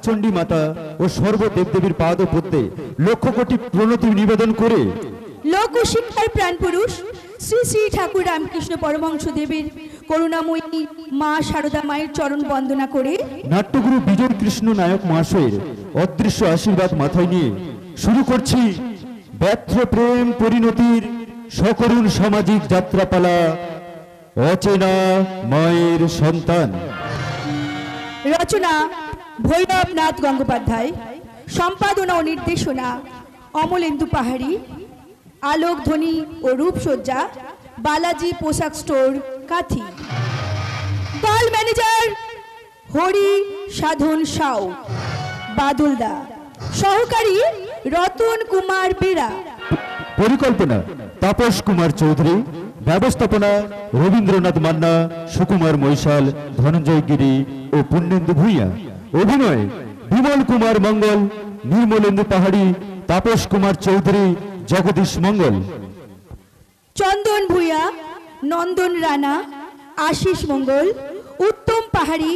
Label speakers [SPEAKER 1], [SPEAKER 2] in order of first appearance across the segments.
[SPEAKER 1] গ্রামচণ্ডী মাতা ও সর্ব দেবদেবীর পাদ পদ্মে লক্ষ কোটি প্রণতি নিবেদন করে।
[SPEAKER 2] লোক শিক্ষার শ্রী শ্রী ঠাকুর রামকৃষ্ণ করুণাময়ী মা শারদা মায়ের চরণ বন্দনা করে
[SPEAKER 1] নাট্যগুরু বিজয় কৃষ্ণ নায়ক মহাশয়ের অদৃশ্য আশীর্বাদ মাথায় নিয়ে শুরু করছি ব্যর্থ প্রেম পরিণতির সকরুণ সামাজিক যাত্রাপালা অচেনা মায়ের সন্তান।
[SPEAKER 2] রচনা ভৈরবনাথ গঙ্গোপাধ্যায়, সম্পাদনা ও নির্দেশনা অমলেন্দু পাহাড়ি, আলোক ধ্বনি ও রূপসজ্জা, বালাজি পোশাক স্টোর, কাথি। দল ম্যানেজার হরি সাধন সাউ, বাদুলদা। সহকারী রতন কুমার বেরা।
[SPEAKER 1] পরিকল্পনা, তাপস কুমার চৌধুরী। ব্যবস্থাপনা, রবীন্দ্রনাথ মান্না, সুকুমার মৈশাল ধনঞ্জয় গিরি ও পুণ্যেন্দু ভূঁইয়া। অভিনয় বিমল কুমার মঙ্গল নির্মলেন্দু পাহাড়ি তাপস কুমার চৌধুরী জগদীশ মঙ্গল।
[SPEAKER 2] চন্দন ভূঁইয়া নন্দন রানা আশিস মঙ্গল উত্তম পাহাড়ি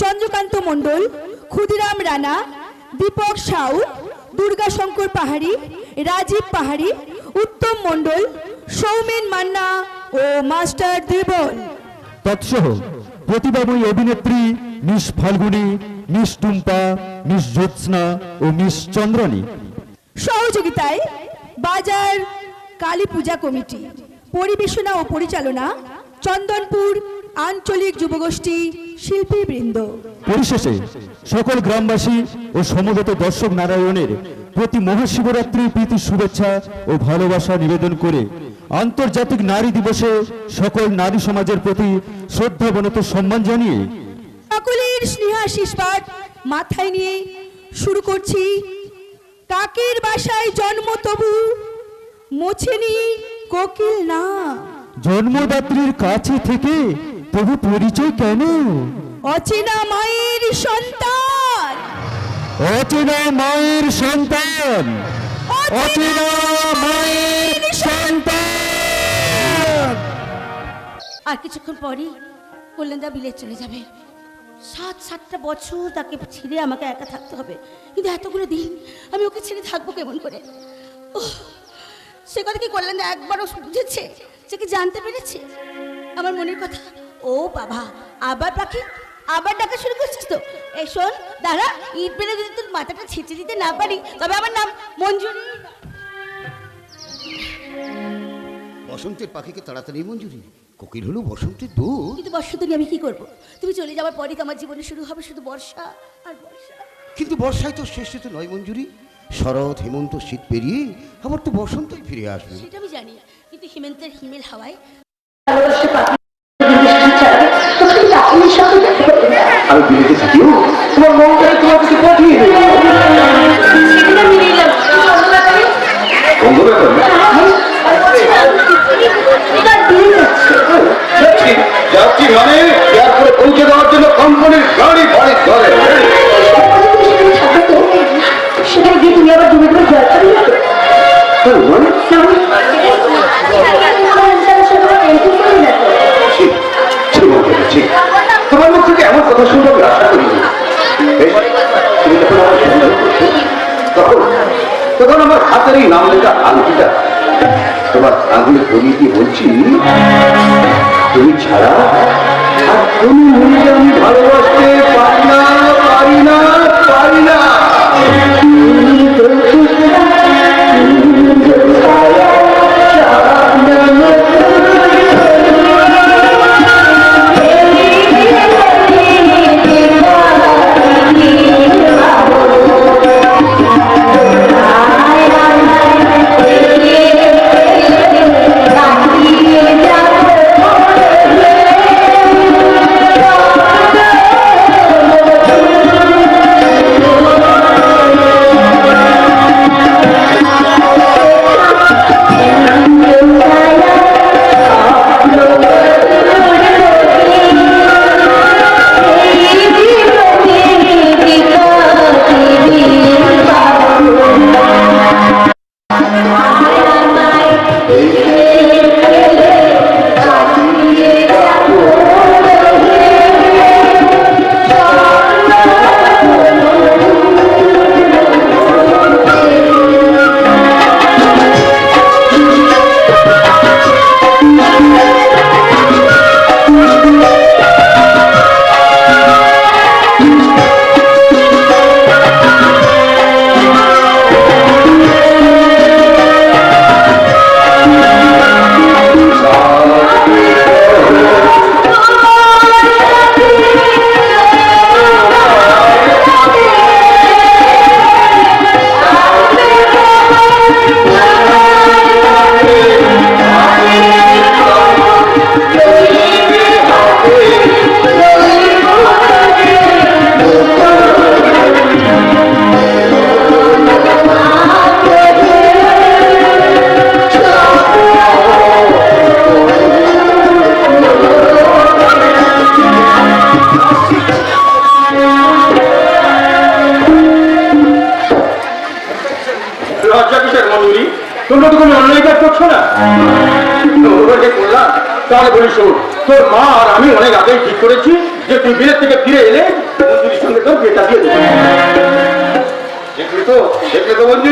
[SPEAKER 2] চন্দ্রকান্ত মণ্ডল ক্ষুদিরাম রানা দীপক সাউ দুর্গাশঙ্কর পাহাড়ি রাজীব পাহাড়ি উত্তম মণ্ডল সৌমেন মান্না ও মাস্টার দেবল
[SPEAKER 1] তৎসহ প্রতিভাময়ী অভিনেত্রী miss Falguni miss Tumpa miss Jyotsna ও মিস চন্দ্রানী
[SPEAKER 2] সহযোগিতায় বাজার কালী পূজা কমিটি পরিবেশনা ও পরিচালনা চন্দনপুর আঞ্চলিক যুবগোষ্ঠী শিল্পীবৃন্দ।
[SPEAKER 1] পরিশেষে সকল গ্রামবাসী ও সমবেত দর্শক নারায়ণের প্রতি মহাশিবরাত্রির প্রীতি শুভেচ্ছা ও ভালোবাসা নিবেদন করে আন্তর্জাতিক নারী দিবসে সকল নারী সমাজের প্রতি শ্রদ্ধাবনত সম্মান জানিয়ে
[SPEAKER 2] সকলের স্নেহাশিসবাদ মাথায় নিয়ে শুরু করছি। কাকের বাসায় জন্ম তবু মোছেনি কোকিল না।
[SPEAKER 1] জন্মদাত্রীর কাছে থেকে তবু পরিচয় কেন?
[SPEAKER 2] অচেনা মায়ের সন্তান।
[SPEAKER 1] অচেনা মায়ের সন্তান। অচেনা মায়ের সন্তান।
[SPEAKER 3] আর কিছুক্ষণ পরই কল্যাণদা বিলে চলে যাবে। সাত, সাতটা বছর তাকে ছেড়ে আমাকে একা থাকতে হবে। কিন্তু এতগুলো দিন আমি ওকে ছেড়ে থাকব কেমন করে? সে কথা কি কল্যাণদা একবারও বুঝেছে? সে কি জানতে পেরেছে? আমার মনের কথা? ও বাবা, আবার পাখি আবার ডাকা শুরু করছিস তো? এই শোন, দাঁড়া, ইট পেলে যদি তোর মাথাটা ছেঁচে দিতে না পারি, তবে আমার নাম মঞ্জুরি।
[SPEAKER 4] বসন্তের পাখিকে তাড়াতাড়ি মঞ্জুরি কোকিল হলো বসন্তের দূত
[SPEAKER 3] কিন্তু বর্ষাতে আমি কি করব? তুমি চলে যাওয়ার পরই তো আমার জীবনে শুরু হবে শুধু বর্ষা আর বর্ষা।
[SPEAKER 4] কিন্তু বর্ষায় তো শেষ তো নয় মঞ্জুরি। শরৎ হেমন্ত শীত পেরিয়ে আবার তো বসন্তই ফিরে আসবে।
[SPEAKER 3] সেটা আমি জানি কিন্তু হিমেন্তের হিমেল হাওয়ায়
[SPEAKER 4] আমি বিলেতে থাকিও তোমার মনটাই তোমার কাছে পাঠিয়ে দেবো। যাচ্ছি মানে এয়ারপোর্টে পৌঁছে দেওয়ার জন্য কোম্পানির গাড়ি ভাড়ি ধরে
[SPEAKER 5] গিয়ে
[SPEAKER 4] তোমার মুখ থেকে এমন কথা শুনব আমি আশা বেশ, তুমি যখন আমার করছ তখন আমার হাতের এই নাম লেখা আংটিটা তোমার আঙুলে দিয়ে বলছি তুমি ছাড়া আর কোনো মহিলা আমি ভালোবাসতে পারি না পারি না পারি না।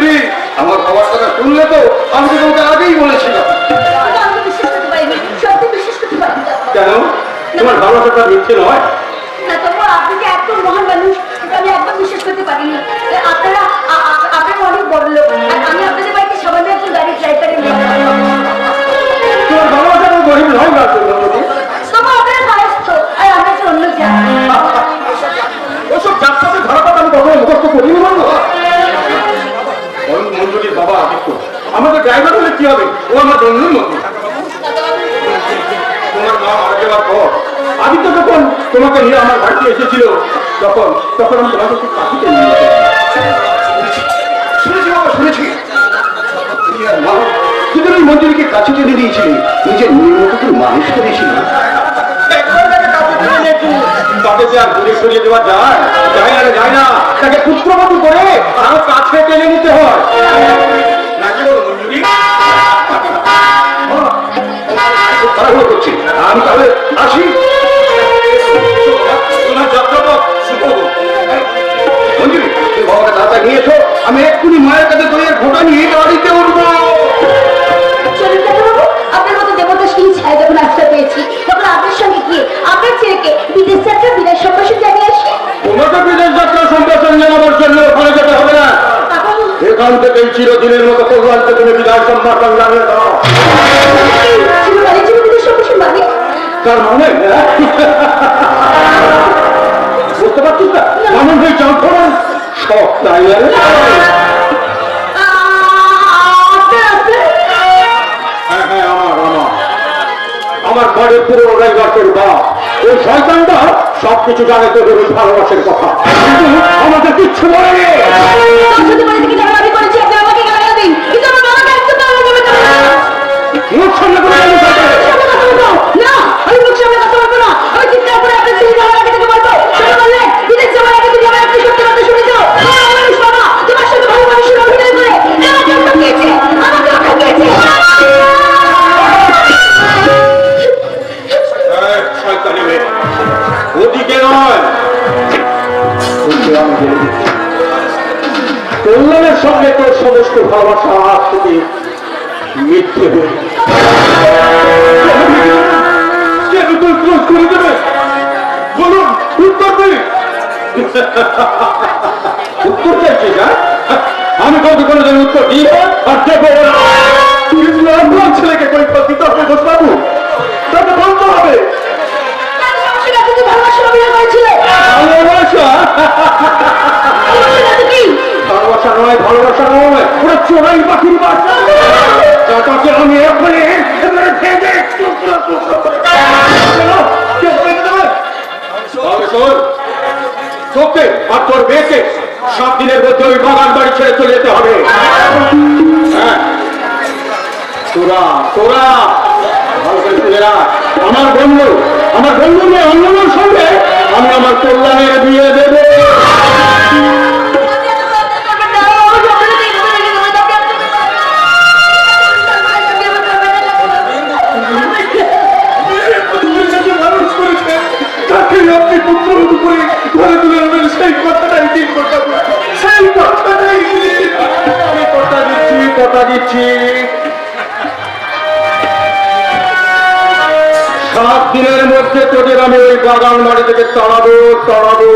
[SPEAKER 4] দেখলে আমার বাবার কথা শুনলে তো আমি তো তোমাকে আগেই বলেছিলাম। কেন? তোমার ভালোবাসাটা মিথ্যে নয়। ওসব যাত্রাতে ধারাটা আমি কখনো মুখস্থ করিনি বলব মঞ্জুরির বাবা আদিত্য। আমাদের ড্রাইভার হলে কি হবে? ও আমার বন্ধুর মতো। তোমার মা মারা যাওয়ার পর আদিত্য যখন তোমাকে নিয়ে আমার বাড়িতে এসেছিল, তখন তখন আমি তোমাকে খুব কাছে নিয়ে শুনেছি বাবা, শুনেছি। কাছে মানুষ করেছিল দেওয়া যায় যায় না। তাকে পুত্রবধূ করে আরও কাছে টেনে নিতে হয়। করছি। আমি তাহলে আসি। আমি এক্ষুনি মায়ের কাছে দইয়ের ঘোটা নিয়ে গাড়িতে উঠবো।
[SPEAKER 5] আপনার মতো দেবতা সেই ছায়া যখন আশ্রয় পেয়েছি তখন আপনার সঙ্গে গিয়ে আপনার ছেলেকে বিদেশ যাত্রা বিদেশ সম্ভাষণ
[SPEAKER 4] সম্প্রসারণ জানাবার জন্য ওখানে যেতে হবে না। এখান থেকে চিরদিনের মতো কল্যাণকে তুমি বিদায় সম্ভাষণ জানিয়ে দাও
[SPEAKER 5] মানে
[SPEAKER 4] তার মানে হ্যাঁ? বুঝতে পারছিস না? হয়ে যন্ত্রণা? সব তাই হ্যাঁ হ্যাঁ আমার আমার। বাড়ির পুরো রাইগাছের বাপ। ওই শয়তানটা সবকিছু জানে তোদের ওই ভালোবাসার কথা। কিন্তু আমাদের কিচ্ছু
[SPEAKER 5] না
[SPEAKER 4] মুখ সামনে করে
[SPEAKER 5] না আমি মুখ
[SPEAKER 4] কল্যাণের সঙ্গে তোর সমস্ত ভালোবাসা আজ থেকে মিথ্যে হয়ে। কেন তুই ক্লোজ করে দেবে বলুন উত্তর দিন। উত্তর চাইছিস হ্যাঁ? আমি কাউকে কোনো উত্তর দিই আর দেবো। আমার ছেলেকে কৈফত দিতে হবে ঘোষবাবু। তাকে বলতে হবে। ভালোবাসা?
[SPEAKER 5] ভালোবাসা
[SPEAKER 4] নয় ভালোবাসা নয়। ওরা চোরাই পাখির বাসা। আমি তোকে আর তোর মেয়েকে সাত দিনের মধ্যে ওই বাগান বাড়ি ছেড়ে চলে যেতে হবে। হ্যাঁ। তোরা তোরা। আমার বন্ধু আমার বন্ধু অন্যদের সঙ্গে আমি আমার কল্যাণের বিয়ে দেবো। আমি ওই বাগান বাড়ি থেকে তাড়াবো তাড়াবো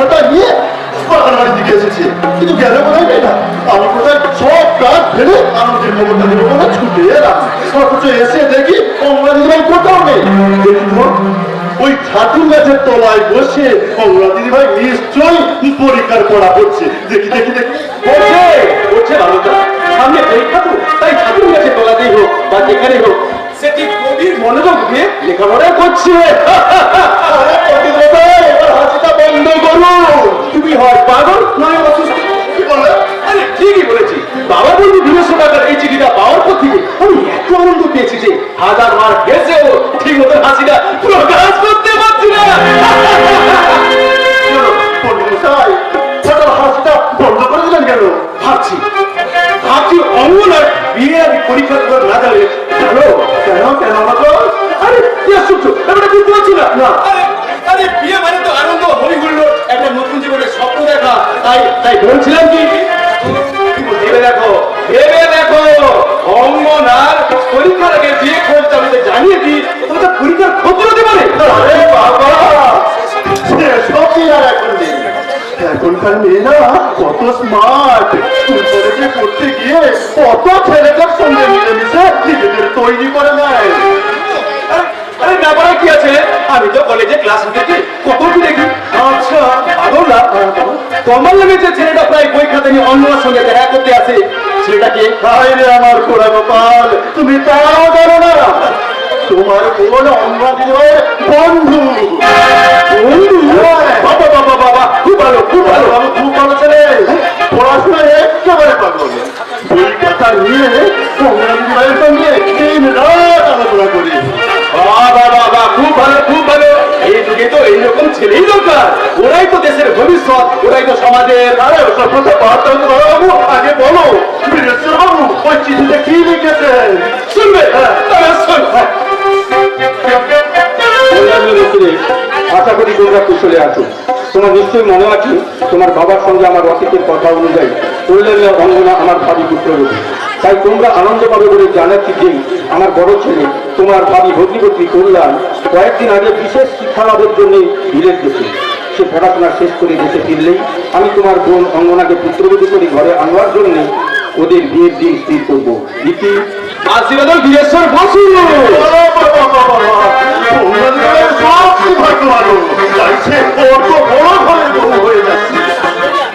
[SPEAKER 6] খাতা নিয়ে বাগান বাড়ির। কিন্তু গেল না। কোথায় নেই। ছাতুর গাছের বসে নিশ্চয়ই পরীক্ষার পড়া হচ্ছে দেখি দেখি দেখি
[SPEAKER 7] বলছে বলছে ভালোটা সামনে পরীক্ষা তো তাই ঠাকুর কাছে তোলাতেই হোক বা যেখানেই হোক সেটি গভীর মনোযোগ দিয়ে লেখাপড়া করছে
[SPEAKER 6] বন্ধ করুন
[SPEAKER 7] তুমি হয় পাগল, নয় অসুস্থ। আমি না।
[SPEAKER 6] বন্ধ করে কেন?
[SPEAKER 7] ভাবছি ভাবছি অঙ্গনার বিয়ে আমি পরীক্ষা করে না ভালো
[SPEAKER 6] কেন কেন আমাকে?
[SPEAKER 7] আরে কি আশ্চর্য ব্যাপারটা বুঝতে না। আরে আরে, বিয়ে মানে হুল্লো একটা নতুন জীবনের স্বপ্ন দেখা। তাই তাই বলছিলাম কি? ভেবে দেখো ভেবে দেখো, অঙ্গনার পরীক্ষার আগে বিয়ে করতে আমি জানিয়ে দিই তোমাদের পরীক্ষার ক্ষতি হতে পারে?
[SPEAKER 6] বাবা! সবই আর এখন নেই। এখনকার মেয়েরা কত স্মার্ট কলেজে করতে গিয়ে কত ছেলেদের সঙ্গে মিলেমিশে নিজেদের তৈরি করে নেয়।
[SPEAKER 7] আরে, ব্যাপারে কি আছে? আমি তো কলেজে ক্লাস নিতেছি কত কি দেখি? আচ্ছা পাগল না তোমার লাগে যে ছেলেটা প্রায় বই খাতা নিয়ে অন্যর সঙ্গে দেখা করতে আসে ছেলেটাকে
[SPEAKER 6] হায় রে আমার খোড়া গোপাল তুমি তাও জানো না। তোমার বোন অন্যা বন্ধু? বন্ধু?
[SPEAKER 7] বাবা বাবা বাবা খুব ভালো খুব ভালো
[SPEAKER 6] ভালো আমি খুব ভালো ছেলে। পড়াশোনায় একেবারে পাগল। বই কথা নিয়ে দিদিভাইয়ের সঙ্গে দিন রাত আলোচনা করি।
[SPEAKER 7] খুব ভালো খুব ভালো। এই যুগে তো এইরকম ছেলেই দরকার। ওরাই তো দেশের ভবিষ্যৎ, ওরাই তো সমাজের
[SPEAKER 6] বাবু, আগে বলো বাবু, ওই চিঠিতে কি লিখেছেন?
[SPEAKER 7] শুনবে?
[SPEAKER 4] মিস্ত্রি আশা করি তোমরা কুশলে আছো। তোমার নিশ্চয়ই মনে আছে, তোমার বাবার সঙ্গে আমার অতীতের কথা অনুযায়ী কল্যাণী অঙ্গনা আমার ভাবি পুত্রবতী তাই তোমরা আনন্দ পাবে বলে জানাচ্ছি যে আমার বড় ছেলে তোমার ভাবি ভগ্নিপতি কল্যাণ কয়েকদিন আগে বিশেষ শিক্ষা লাভের জন্য বিলেত গেছে। সে পড়াশোনা শেষ করে দেশে ফিরলেই আমি তোমার বোন অঙ্গনাকে পুত্রবতী করে ঘরে আনবার জন্য ওদের বিয়ের দিন স্থির করব। রীতি
[SPEAKER 7] আশীর্বাদ বীরেশ্বর বসু।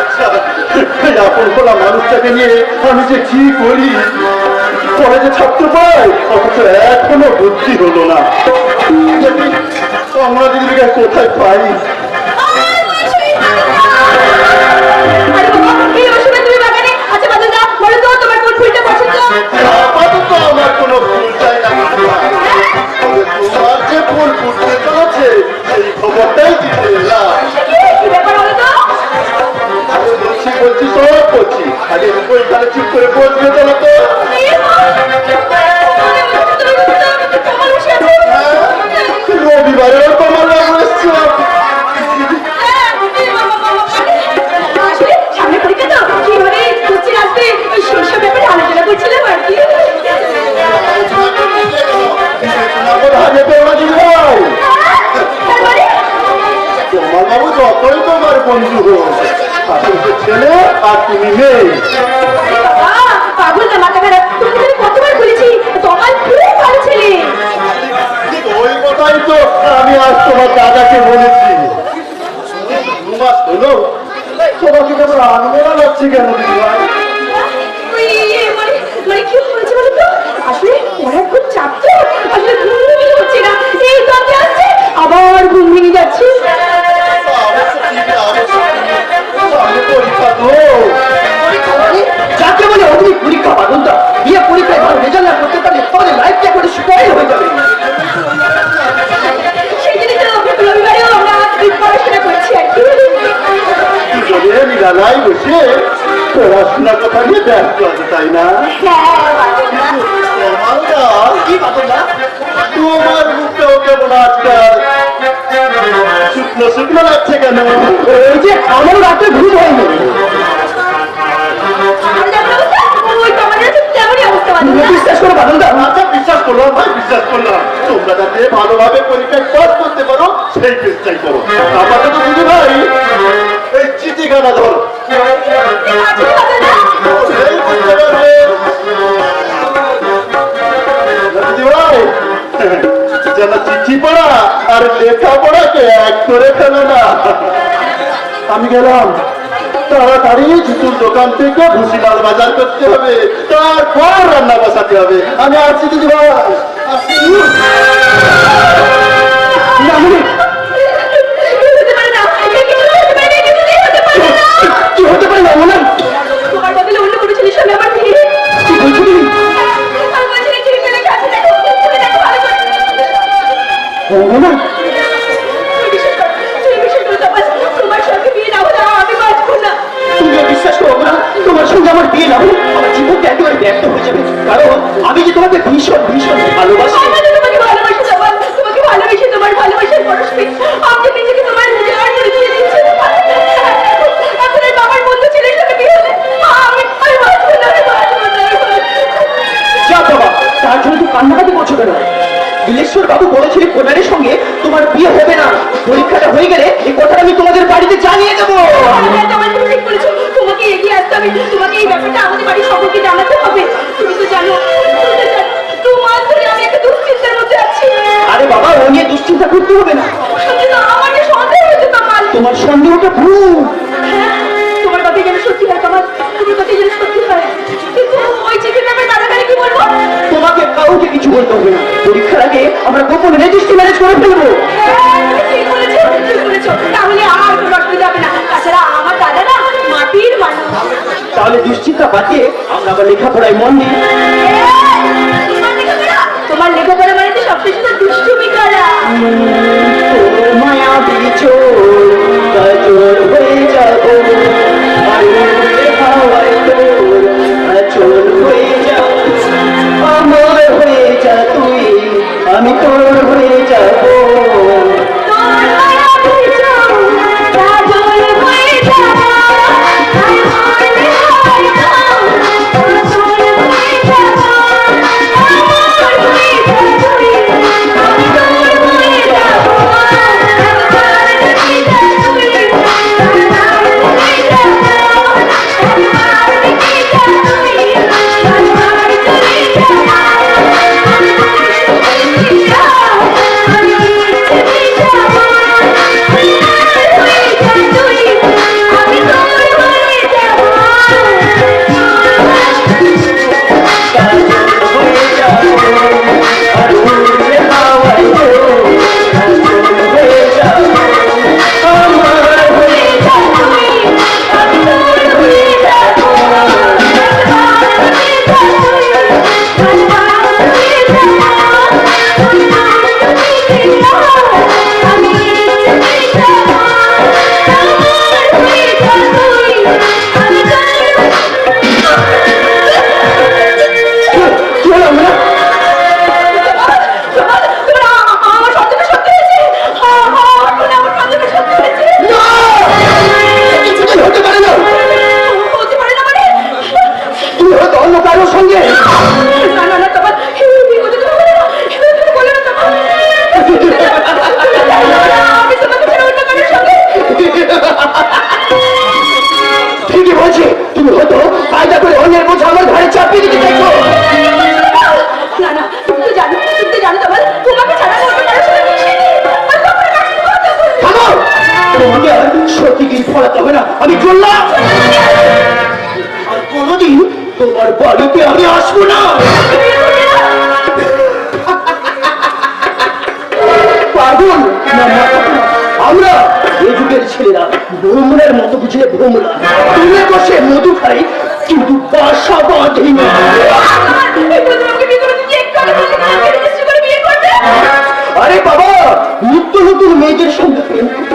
[SPEAKER 6] আচ্ছা, মানুষটাকে নিয়ে আমি যে কি করি? কলেজে ছাত্র পাই অথচ এখনও বুদ্ধি হলো না। আমরা দিদিকে কোথায় পাই? করছি ওইখানে চুপ করে বসবে চলো তো। রবিবারেও তোমার তোমার বন্ধু সে ছেলে আর তুমি মেয়ে। তো আমি আজ তোমার দাদাকে বলেছি। দু মাস হলো? তোমাকে কেমন আনমনা লাগছে কেন
[SPEAKER 5] মানে কি বলো তো আসলে খুব চাপ তো আসলে ঘুম ঘুমিয়ে হচ্ছে না এই আসছে আবার ঘুম ভেঙে যাচ্ছে।
[SPEAKER 8] যাকে বলে অগ্নি পরীক্ষা বাদনটা বিয়ে পরীক্ষায় ভালো রেজাল্ট না করতে পারলে তাহলে লাইফটা করে স্পয়েল হয়ে যাবে।
[SPEAKER 6] বসে পড়াশোনার কথা নিয়ে ব্যস্ত আছে তাই না কি। কেন?
[SPEAKER 8] ওই যে আমার রাতে ভুল হয়নি।
[SPEAKER 5] তো তো
[SPEAKER 8] বিশ্বাস করো
[SPEAKER 6] আচ্ছা বিশ্বাস করলাম ভাই বিশ্বাস করলাম। যাতে ভালোভাবে পরীক্ষায় পাস করতে পারো সেই চেষ্টাই করো। আপাতত দিদি ভাই এই চিঠিখানা ধরো।
[SPEAKER 5] আচ্ছা,
[SPEAKER 6] দিদি যেন চিঠি পড়া আর লেখা পড়াকে এক করে ফেলে না। আমি গেলাম, তাড়াতাড়ি জুতুর দোকান থেকে ভুসিমাল বাজার করতে হবে, তারপর রান্না বসাতে হবে। আমি আসছি দিদি ভাই।
[SPEAKER 8] করতে হবে না।
[SPEAKER 5] তোমার
[SPEAKER 8] সন্দেহটা ভুল।
[SPEAKER 5] হ্যাঁ, তোমার কথাই যেন সত্যি হয় তোমার তোমার কথাই যেন সত্যি হয়। কিন্তু ওই চিঠির ব্যাপারে দাদাকারে কি বলব?
[SPEAKER 8] তোমাকে কাউকে কিছু বলতে হবে না। পরীক্ষার আগে আমরা গোপন রেজিস্ট্রি ম্যারেজ করে ফেলব।
[SPEAKER 5] হ্যাঁ, ঠিক বলেছ ঠিক বলেছ। তাহলে আর কোনো অসুবিধা হবে না। তাছাড়া আমার দাদা না মাটির মানুষ।
[SPEAKER 8] তাহলে দুশ্চিন্তা বাঁচিয়ে আমরা আবার লেখাপড়ায় মন দিই।
[SPEAKER 5] তোমার লেখাপড়া মানে তো সবচেয়ে শুধু দুষ্টুমি করা।
[SPEAKER 8] মায়া কাজল হয়ে যাব। আমি তোর হয়ে যাব।
[SPEAKER 5] সত্যি কিছু ফলাতে হবে না। আমি চললাম আর কোনোদিন তোমার বাড়িতে আমি আসব না। পাগল আমরা এই ছেলেরা ভ্রমণের মতো বুঝলে ভ্রমরা তুলে বসে মধু খাই, কিন্তু বাসা বাঁধি আরে বাবা, নিত্য নতুন মেয়েদের সঙ্গে প্রেম করতে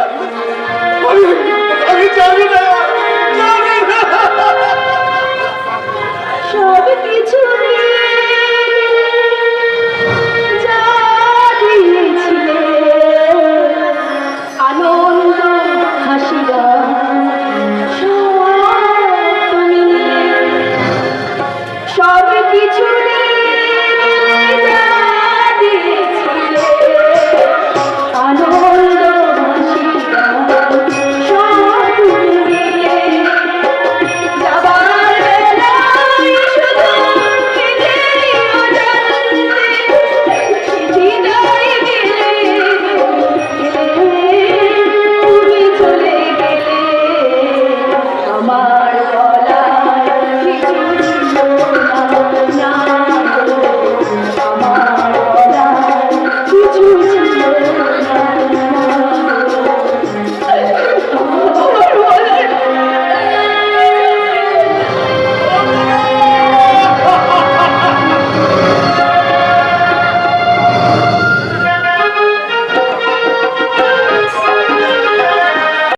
[SPEAKER 7] dẫn